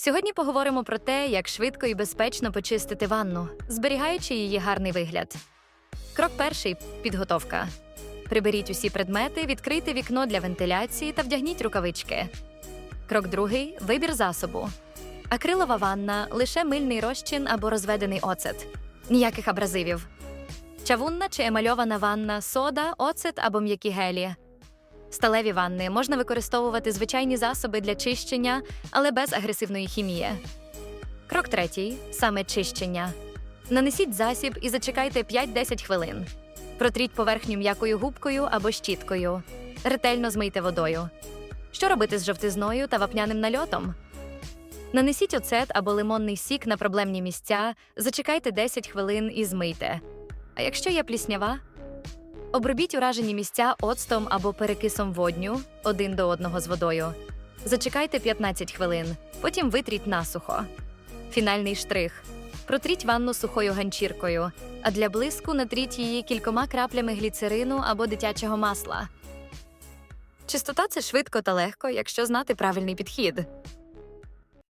Сьогодні поговоримо про те, як швидко і безпечно почистити ванну, зберігаючи її гарний вигляд. Крок перший підготовка. Приберіть усі предмети, відкрийте вікно для вентиляції та вдягніть рукавички. Крок другий вибір засобу. Акрилова ванна лише мильний розчин або розведений оцет. Ніяких абразивів. Чавунна чи емальована ванна, сода, оцет або м'які гелі. Сталеві ванни можна використовувати звичайні засоби для чищення, але без агресивної хімії. Крок третій саме чищення. Нанесіть засіб і зачекайте 5-10 хвилин. Протріть поверхню м'якою губкою або щіткою. Ретельно змийте водою. Що робити з жовтизною та вапняним нальотом? Нанесіть оцет або лимонний сік на проблемні місця, зачекайте 10 хвилин і змийте. А якщо є пліснява, обробіть уражені місця оцтом або перекисом водню один до одного з водою. Зачекайте 15 хвилин, потім витріть насухо. Фінальний штрих. Протріть ванну сухою ганчіркою, а для блиску натріть її кількома краплями гліцерину або дитячого масла. Чистота це швидко та легко, якщо знати правильний підхід.